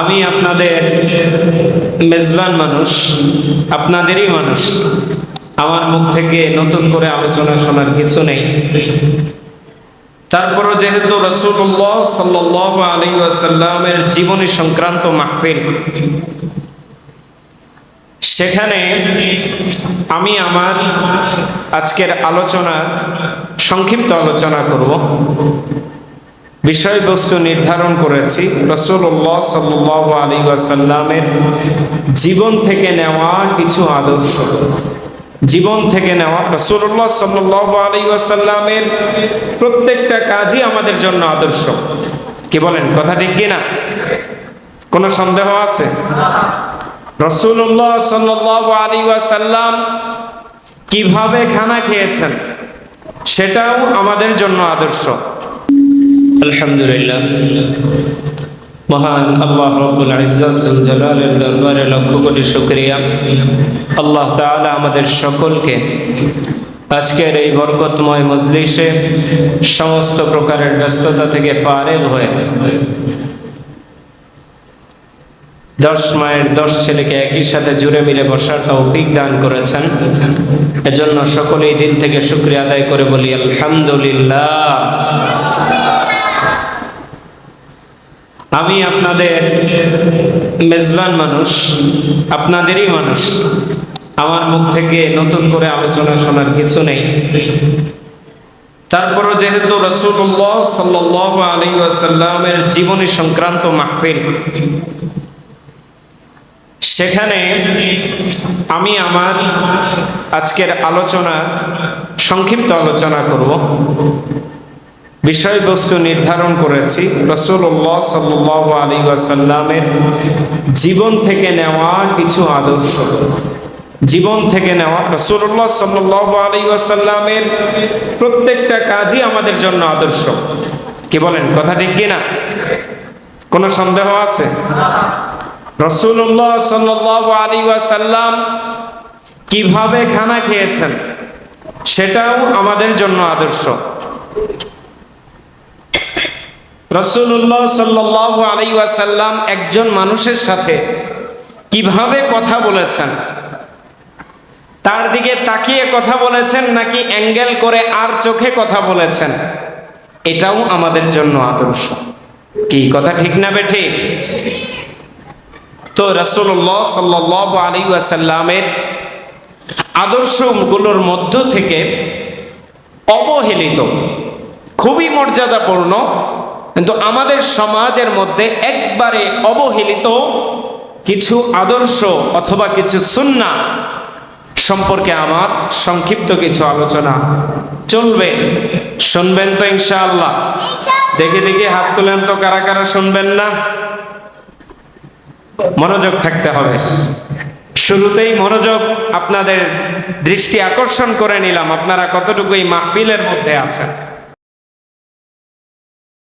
আমি আপনাদের মেজবান মানুষ, আপনাদেরই মানুষ। আমার মুখ থেকে নতুন করে আলোচনা শোনার কিছু নেই। তারপরও যেহেতু রসুল্লাহ সাল্লাহ আলী আসাল্লামের জীবনী সংক্রান্ত মাহফিল, সেখানে আমি আমার আজকের আলোচনার সংক্ষিপ্ত আলোচনা করব। বিষয়বস্তু নির্ধারণ করেছি। রসুল্লাহ সাল্লাহ আলী আসাল্লামের জীবন থেকে নেওয়া কিছু আদর্শ। জীবন থেকে নেওয়া রসুল্লাহ সাল্লাহ আলী আসাল্লামের প্রত্যেকটা কাজই আমাদের জন্য আদর্শ। কি বলেন, কথা ঠিক কিনা? কোনো সন্দেহ আছে? রসুল্লাহ সাল্লাহ আলী আসাল্লাম কীভাবে খানা খেয়েছেন, সেটাও আমাদের জন্য আদর্শ। আলহামদুলিল্লাহ। মহান আল্লাহ রব্বুল ইজ্জত জুল জালালের দরবারে লক্ষ কোটি শুকরিয়া। আল্লাহ আমাদের সকলকে আজকের এই বরকতময় মজলিসে সমস্ত প্রকারের ব্যস্ততা থেকে ফারেগ হয়ে দশ মায়ের দশ ছেলেকে একই সাথে জুড়ে মিলে বসার তৌফিক দান করেছেন। এজন্য সকলেই দিন থেকে শুক্রিয়া আদায় করে বলি, আলহামদুলিল্লাহ। আমি আপনাদের মেজবান মানুষ, আপনাদেরই মানুষ। আমার মুখ থেকে নতুন করে আলোচনা শোনার কিছু নেই। তারপরও যেহেতু রসুল্লাহ সাল্লাহ আলী আসাল্লামের জীবনী সংক্রান্ত মাহফিল, সেখানে আমি আমার আজকের আলোচনা, সংক্ষিপ্ত আলোচনা করব। বিষয়বস্তু নির্ধারণ করেছি। রসুল্লাহ সাল্লাহ আলী আসাল্লামের জীবন থেকে নেওয়া কিছু আদর্শ। জীবন থেকে নেওয়া রসুল্লাহ সাল্লাহ আলী আসাল্লামের প্রত্যেকটা কাজই আমাদের জন্য আদর্শ। কি বলেন, কথা ঠিক কিনা? কোনো সন্দেহ আছে? রসুল্লাহ সাল্লাহ আলী আসাল্লাম কীভাবে খানা খেয়েছেন, সেটাও আমাদের জন্য আদর্শ। রসুল্লাহ সাল্লাহ আলী আসাল্লাম একজন মানুষের সাথে কীভাবে কথা বলেছেন? তার দিকে তাকিয়ে কথা বলেছেন নাকি অ্যাঙ্গেল করে আর চোখে কথা বলেছেন? এটাও আমাদের জন্য আদর্শ। কি, কথা ঠিক না বেঠে? তো রসুল্লাহ সাল্লাহ আলী আসাল্লামের আদর্শগুলোর মধ্য থেকে অবহেলিত, খুবই মর্যাদাপূর্ণ কিন্তু আমাদের সমাজের মধ্যে একবারে অবহেলিত কিছু আদর্শ অথবা কিছু সুন্না সম্পর্কে আমার সংক্ষিপ্ত কিছু আলোচনা। চলবে। শুনবেন তো ইনশাআল্লাহ। দেখে দেখে হাত তুলেন তো কারা কারা শুনবেন না? মনোযোগ থাকতে হবে। শুরুতেই মনোযোগ আপনাদের দৃষ্টি আকর্ষণ করে নিলাম। আপনারা কতটুকু এই মাহফিলের মধ্যে আছেন?